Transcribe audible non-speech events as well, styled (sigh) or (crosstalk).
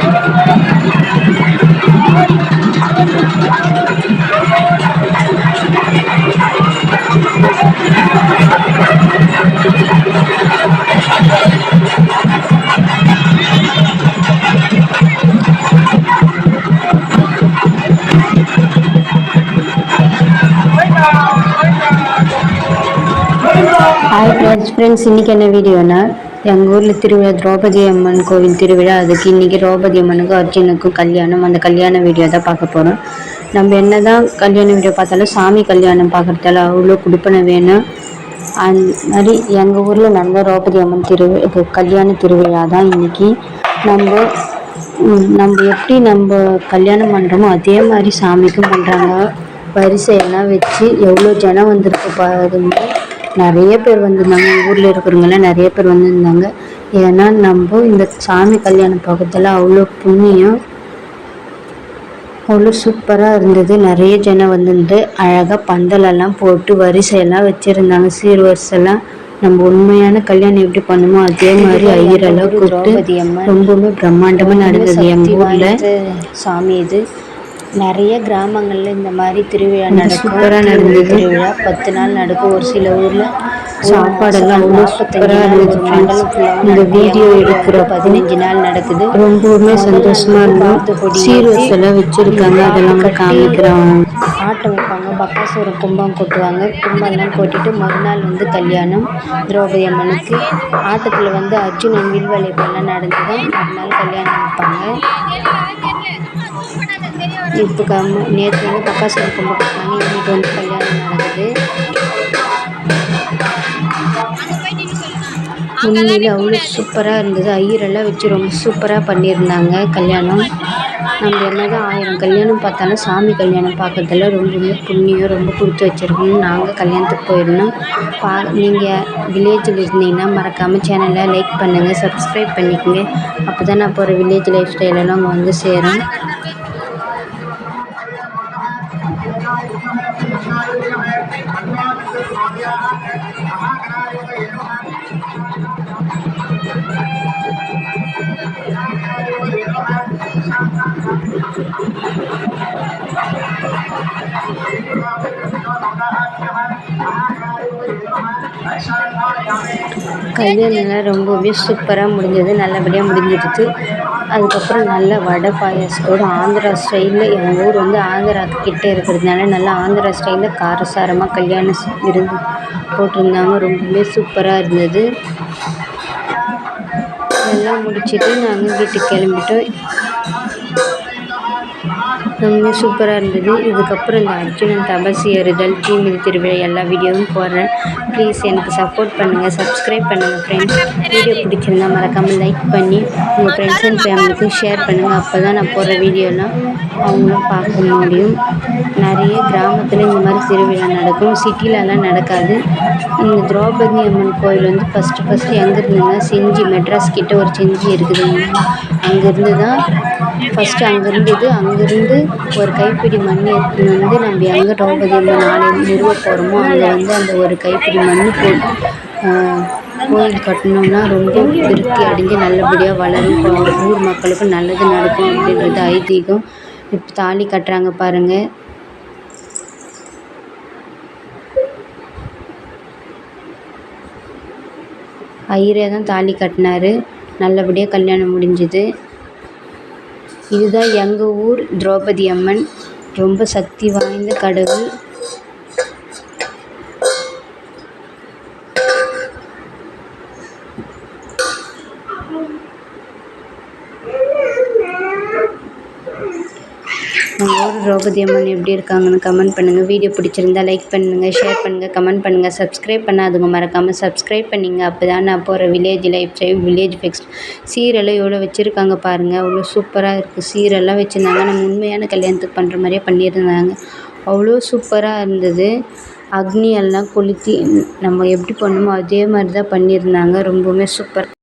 Thank (laughs) you. Hi friends friends இன்றைக்கி என்ன வீடியோனா எங்கள் ஊரில் திருவிழா திரௌபதி அம்மன் கோவில் திருவிழா. அதுக்கு இன்றைக்கி திரௌபதி அம்மனுக்கும் அர்ஜுனுக்கும் கல்யாணம். அந்த கல்யாண வீடியோ தான் பார்க்க போகிறோம் நம்ம என்ன தான் கல்யாண வீடியோ பார்த்தாலும் சாமி கல்யாணம் பார்க்குறதால அவ்வளோ கொடுப்பன வேணும். அந்த மாதிரி எங்கள் ஊரில் நடந்த திரௌபதி அம்மன் திரு இது கல்யாண திருவிழா தான் இன்றைக்கி நம்ம நம்ம எப்படி நம்ம கல்யாணம் பண்ணுறோமோ அதே மாதிரி சாமிக்கும் பண்ணுறாங்க வரிசையெல்லாம் வச்சு எவ்வளோ ஜனம் வந்திருக்கு பாருங்க. நிறைய பேர் வந்திருந்தாங்க. ஊரில் இருக்கிறவங்கெல்லாம் நிறைய பேர் வந்திருந்தாங்க. ஏன்னா நம்ம இந்த சாமி கல்யாணம் பார்க்கறதுல அவ்வளோ புண்ணியம் அவ்வளோ சூப்பராக இருந்தது. நிறைய ஜனம் வந்திருந்து அழகாக பந்தலெல்லாம் போட்டு வரிசையெல்லாம் வச்சுருந்தாங்க. சீர் வரிசைலாம் நம்ம உண்மையான கல்யாணம் எப்படி பண்ணுமோ அதே மாதிரி ஐயரெல்லாம் கூப்பிட்டு ரொம்பவுமே பிரம்மாண்டமாக நடந்தது எங்கள் ஊரில். சாமி இது. நிறைய கிராமங்களில் இந்த மாதிரி திருவிழா நடக்கும். திருவிழா பத்து நாள் நடக்கும். ஒரு சில ஊரில் சாப்பாடெல்லாம் அவ்வளோ சூப்பராக friends. இந்த வீடியோ எடுக்கிற பதினஞ்சு நாள் நடக்குது. ரொம்பவுமே சந்தோஷமா இருந்தோம். சீர்வரிசெல்லாம் வச்சிருக்காங்க. அதெல்லாம் காமிக்கிறாங்க ஆட்டம் வைப்பாங்க. பக்காசூரம் கும்பம் கொட்டுவாங்க. கும்பம்லாம் கொட்டிட்டு மறுநாள் வந்து கல்யாணம். திரௌபதி அம்மனுக்கு ஆட்டத்தில் வந்து அர்ஜுனன் வில்வளைப்பெல்லாம் நடந்து தான் மறுநாள் கல்யாணம் வைப்பாங்க. இப்போ கம் நேற்று வந்து பக்காசுரம் கும்பம் கொட்டினாங்க இன்னைக்கு வந்து கல்யாணம் நடக்குது. உண்மையில் அவ்வளோ சூப்பராக இருந்தது. ஐயரெல்லாம் வச்சு ரொம்ப சூப்பராக பண்ணியிருந்தாங்க கல்யாணம். நம்ம என்னதான் ஆயிரம் கல்யாணம் பார்த்தாலும் சாமி கல்யாணம் பார்க்கறதுல ரொம்ப புண்ணியம் ரொம்ப கொடுத்து வச்சுருக்கோம் நாங்கள் கல்யாணத்துக்கு போயிருந்தோம். பா நீங்கள் வில்லேஜில் இருந்தீங்கன்னா மறக்காமல் சேனலை லைக் பண்ணுங்கள் சப்ஸ்கிரைப் பண்ணிக்கோங்க. அப்போ தான் நான் போகிற வில்லேஜ் லைஃப் ஸ்டைலெல்லாம் அங்கே வந்து சேரும். கல்யாணம்லாம் ரொம்பவே சூப்பராக முடிஞ்சது. நல்லபடியாக முடிஞ்சிடுச்சு. அதுக்கப்புறம் நல்ல வடை பாயாசத்தோடு ஆந்திரா ஸ்டைலில் எங்கள் ஊர் வந்து ஆந்திரா கிட்டே இருக்கிறதுனால நல்லா ஆந்திரா ஸ்டைலில் காரசாரமாக கல்யாணம் இருந்து விருந்து போட்டிருந்தாங்க ரொம்பவே சூப்பராக இருந்தது. எல்லாம் முடிச்சுட்டு நாங்கள் வீட்டுக்கு கிளம்பிட்டோம். ரொம்ப சூப்பராக இருந்தது. இதுக்கப்புறம் இந்த அர்ஜுனன் தபசு ஏறுதல் தீமிதி திருவிழா எல்லா வீடியோவும் போடுறேன். ப்ளீஸ் எனக்கு சப்போர்ட் பண்ணுங்கள் சப்ஸ்கிரைப் பண்ணுங்கள் ஃப்ரெண்ட்ஸ் வீடியோ பிடிச்சிருந்தா மறக்காமல் லைக் பண்ணி உங்கள் ஃப்ரெண்ட்ஸ் அண்ட் ஃபேமிலிக்கும் ஷேர் பண்ணுங்கள் அப்போ தான் நான் போடுற வீடியோலாம் அவங்களும் பார்க்க முடியும். நிறைய கிராமத்தில் இந்த மாதிரி திருவிழா நடக்கும். சிட்டிலலாம் நடக்காது. இந்த திரௌபதி அம்மன் கோயில் வந்து ஃபஸ்ட்டு ஃபஸ்ட்டு எங்கே இருந்ததுன்னா செஞ்சி மெட்ராஸ் கிட்ட ஒரு செஞ்சி இருக்குது. அங்கேருந்து தான் ஃபஸ்ட்டு அங்கே இருந்தது அங்கேருந்து ஒரு கைப்பிடி மண் எடுத்துன்னு வந்து நம்ம எங்கே திரௌபதி அம்மன் ஆலயம் நிறுவ போகிறோமோ அங்கே வந்து அந்த ஒரு கைப்பிடி மண் போட்டு கோயில் கட்டினோம்னா ரொம்ப திருப்தி அடைஞ்சு நல்லபடியாக வளரும். ஊர் மக்களுக்கும் நல்லது நடக்கும் அப்படின்றது ஐதீகம். இப்போ தாலி கட்டுறாங்க பாருங்கள் ஐயரே தான் தாலி கட்டினாரு. நல்லபடியாக கல்யாணம் முடிஞ்சுது. இதுதான் எங்கள் ஊர் திரௌபதி அம்மன். ரொம்ப சக்தி வாய்ந்த கடவுள். உங்கள் ஊர் திரௌபதி அம்மன் எப்படி இருக்காங்கன்னு கமெண்ட் பண்ணுங்கள் வீடியோ பிடிச்சிருந்தா லைக் பண்ணுங்கள் ஷேர் பண்ணுங்கள் கமெண்ட் பண்ணுங்கள் சப்ஸ்கிரைப் பண்ணாதவங்க மறக்காமல் சப்ஸ்கிரைப் பண்ணிங்க. அப்போ தான் நான் போகிற வில்லேஜ் லைஃப் ஸ்டைல் வில்லேஜ் ஃபெக்ஸ் சீரெல்லாம் எவ்வளோ வச்சுருக்காங்க பாருங்கள் அவ்வளோ சூப்பராக இருக்குது சீரெல்லாம் வச்சுருந்தாங்க. நம்ம உண்மையான கல்யாணத்துக்கு பண்ணுற மாதிரியே பண்ணியிருந்தாங்க. அவ்வளோ சூப்பராக இருந்தது. அக்னி எல்லாம் கொளுத்தி நம்ம எப்படி பண்ணுமோ அதே மாதிரி தான் பண்ணியிருந்தாங்க. ரொம்பவுமே சூப்பர்